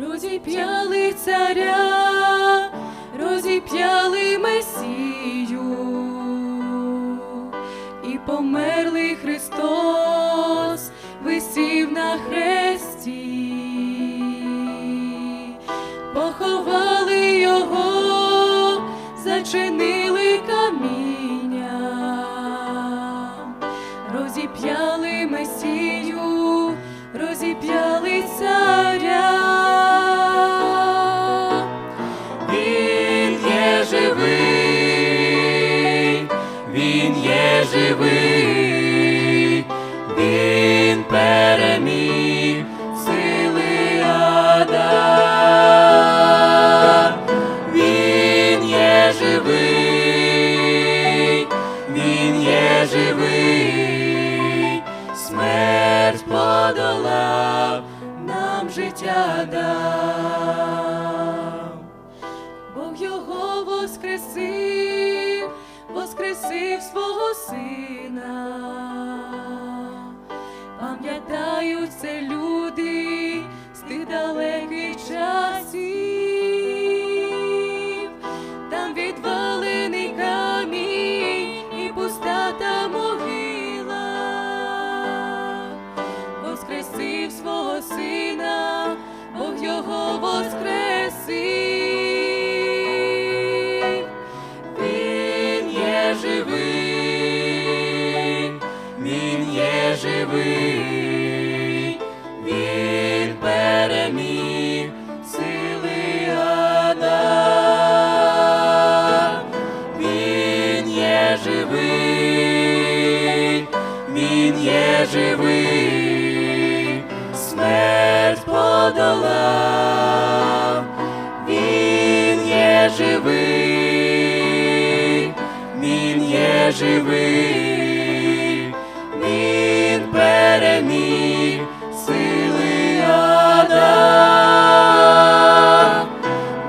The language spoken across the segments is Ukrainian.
розіп'яли царя, розіп'яли Месію, і померлий Христос висів на хресті, поховали його, зачинили він є живий, він переміг сили ада. Він є живий, він є живий, смерть подолав, нам життя дав. Бог його воскресив, воскресив свого сина. Живий, він є живий, він переміг сили. Він є живий, він є живий, смерть подолав. Він є живий, живий, він переміг сили ада,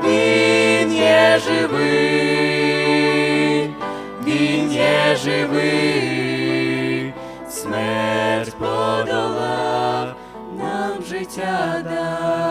він є живий, він є живий, смерть подолав нам життя. дав.